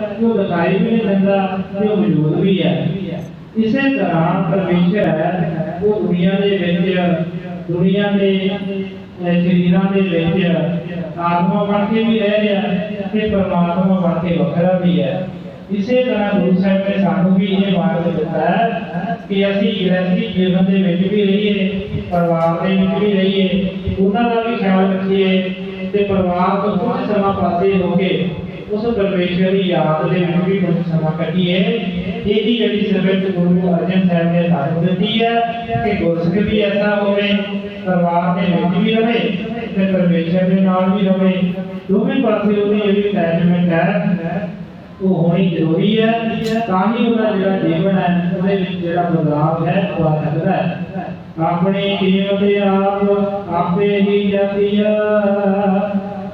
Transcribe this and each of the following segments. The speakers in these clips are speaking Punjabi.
ਕਿ ਉਹ ਦਿਖਾਈ ਵੀ ਨਹੀਂ ਦਿੰਦਾ ਤੇ ਉਹ ਮੌਜੂਦ ਵੀ ਹੈ ਇਸੇ ਤਰ੍ਹਾਂ ਪਰਮੇਸ਼ਰ ਹੈ ਉਹ ਦੁਨੀਆ ਦੇ ਵਿੱਚ ਦੁਨੀਆ ਦੇ ਅਹ ਸਰੀਰਾਂ ਦੇ ਵਿੱਚ ਆਤਮਾ ਬਣ ਕੇ ਵੀ ਰਹਿ ਰਿਹਾ ਤੇ ਪਰਮਾਤਮਾ ਬਣ ਕੇ ਵੱਖਰਾ ਵੀ ਹੈ ਇਸੇ ਤਰ੍ਹਾਂ ਗੁਰੂ ਸਾਹਿਬ ਨੇ ਸਾਨੂੰ ਵੀ ਇਹ ਮਾਰਗ ਦਿੱਤਾ ਹੈ ਕਿ ਅਸੀਂ ਗ੍ਰਸਤੀ ਜੀਵਨ ਦੇ ਵਿੱਚ ਵੀ ਰਹੀਏ ਪਰਿਵਾਰ ਦੇ ਵਿੱਚ ਵੀ ਰਹੀਏ ਉਹਨਾਂ ਦਾ ਵੀ ਖਿਆਲ ਰੱਖੀਏ ਤੇ ਪਰਿਵਾਰ ਤੋਂ ਕੁਝ ਸਮਾਂ ਪਾਸੇ ਹੋ ਕੇ ਉਸ ਪਰਮੇਸ਼ਰ ਦੀ ਯਾਦ ਦੇ ਵਿੱਚ ਵੀ ਕੁਝ ਸਮਾਂ ਕੱਢੀਏ ਇਹਦੀ ਜਿਹੜੀ ਸਰਬੱਤ ਗੁਰੂ ਅਰਜਨ ਸਾਹਿਬ ਨੇ ਸਾਨੂੰ ਦਿੱਤੀ ਹੈ ਕਿ ਗੁਰਸਿੱਖ ਵੀ ਐਸਾ ਹੋਵੇ, ਪਰਿਵਾਰ ਦੇ ਵਿੱਚ ਵੀ ਰਵੇ ਤੇ ਪਰਮੇਸ਼ਰ ਦੇ ਨਾਲ ਵੀ ਰਵੇ। ਦੋਵੇਂ ਪਾਸੇ ਉਹਦੀ ਜਿਹੜੀ ਅਟੈਚਮੈਂਟ ਹੈ, ਉਹ ਹੋਣੀ ਜ਼ਰੂਰੀ ਹੈ। ਤਾਂ ਹੀ ਉਹਦਾ ਜਿਹੜਾ ਜੀਵਨ ਹੈ, ਉਹਦੇ ਵਿੱਚ ਜਿਹੜਾ ਬਦਲਾਵ ਹੈ, ਉਹ ਆ ਸਕਦਾ ਹੈ। ਆਪਣੇ ਜੀਵ ਦੇ ਆਪ ਆਪੇ ਹੀ ਜਪਿਆ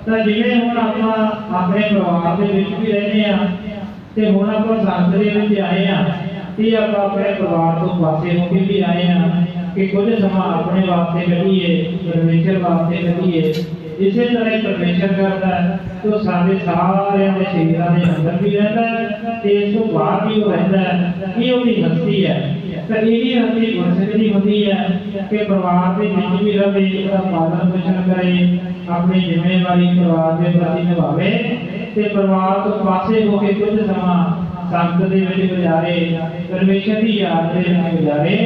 ਤਾਂ ਜਿਵੇਂ ਹੁਣ ਆਪਾਂ ਆਪਣੇ ਪਰਿਵਾਰ ਦੇ ਵਿੱਚ ਵੀ ਰਹਿੰਦੇ ਆ ਤੇ ਹੁਣ ਆਪਾਂ ਸੰਗਤ ਦੇ ਵਿੱਚ ਆਏ ਆ ਤੇ ਆਪਾਂ ਆਪਣੇ ਪਰਿਵਾਰ ਤੋਂ ਪਾਸੇ ਹੋ ਕੇ ਵੀ ਆਏ ਆ ਕਿ ਕੁਝ ਸਮਾਂ ਆਪਣੇ ਵਾਸਤੇ ਕੱਢੀਏ ਪਰਮੇਸ਼ਰ ਵਾਸਤੇ ਕੱਢੀਏ ਇਸੇ ਤਰ੍ਹਾਂ ਹੀ ਪਰਮੇਸ਼ਰ ਕਰਦਾ ਹੈ ਕਿ ਉਹ ਸਾਡੇ ਸਾਰਿਆਂ ਦੇ ਸ਼ਰੀਰਾਂ ਦੇ ਅੰਦਰ ਵੀ ਰਹਿੰਦਾ ਹੈ ਤੇ ਇਸ ਤੋਂ ਬਾਹਰ ਵੀ ਉਹ ਰਹਿੰਦਾ ਹੈ। ਇਹ ਉਹਦੀ ਹਸਤੀ ਹੈ। ਤਾਂ ਇਹਦੀ ਹਸਤੀ ਗੁਰਸਿੱਖ ਦੀ ਹੁੰਦੀ ਹੈ ਕਿ ਪਰਿਵਾਰ ਦੇ ਵਿੱਚ ਵੀ ਰਵੇ ਉਹਦਾ ਪਾਲਣ ਪੋਸ਼ਣ ਕਰੇ ਆਪਣੀ ਜ਼ਿੰਮੇਵਾਰੀ ਪਰਿਵਾਰ ਦੇ ਪ੍ਰਤੀ ਨਿਭਾਵੇ ਤੇ ਪਰਿਵਾਰ ਤੋਂ ਪਾਸੇ ਹੋ ਕੇ ਕੁਝ ਸਮਾਂ ਸੰਗਤ ਦੇ ਵਿੱਚ ਗੁਜ਼ਾਰੇ ਪਰਮੇਸ਼ਰ ਦੀ ਯਾਦ ਦੇ ਵਿੱਚ ਗੁਜ਼ਾਰੇ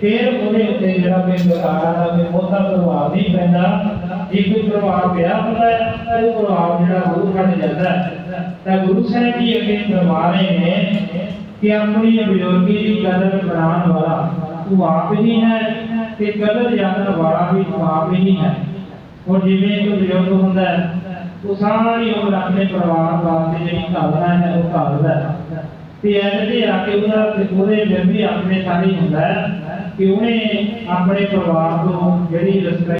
ਫਿਰ ਉਹਦੇ ਉੱਤੇ ਜਿਹੜਾ ਕੋਈ ਵਿਕਾਰਾਂ ਦਾ ਕੋਈ ਬਹੁਤਾ ਪ੍ਰਭਾਵ ਨਹੀਂ ਪੈਂਦਾ ਜੇ ਕੋਈ ਪ੍ਰਭਾਵ ਪਿਆ ਹੁੰਦਾ ਹੈ ਤਾਂ ਉਹ ਪ੍ਰਭਾਵ ਜਿਹੜਾ ਗੁਰੂ ਹਟ ਜਾਂਦਾ ਹੈ ਤਾਂ ਗੁਰੂ ਸਾਹਿਬ ਜੀ ਅੱਗੇ ਫਰਮਾ ਰਹੇ ਨੇ ਕਿ ਆਪਣੀ ਬਜ਼ੁਰਗੀ ਦੀ ਕਦਰ ਬਣਾਉਣ ਵਾਲਾ ਤੂੰ ਆਪ ਹੀ ਹੈ ਤੇ ਕਦਰ ਜਾਣਨ ਵਾਲਾ ਵੀ ਤੂੰ ਆਪ ਹੀ। ਹੈ ਹੁਣ ਜਿਵੇਂ ਇੱਕ ਬਜ਼ੁਰਗ ਹੁੰਦਾ ਹੈ, ਉਹ ਸਾਰੀ ਉਮਰ ਆਪਣੇ ਪਰਿਵਾਰ ਵਾਸਤੇ ਜਿਹੜੀ ਘਾਲਣਾ ਹੈ, ਉਹ ਘਾਲਦਾ ਹੈ। ਤੇ ਐਡ ਤੇ ਆ ਕੇ ਉਹਦਾ ਉਹਦੇ ਦਿਲ ਵੀ ਆਪਣੇ ਸਾਰੀ ਹੁੰਦਾ ਹੈ ਕਿ ਉਹਨੇ ਆਪਣੇ ਪਰਿਵਾਰ ਤੋਂ ਜਿਹੜੀ ਰਸਤਾ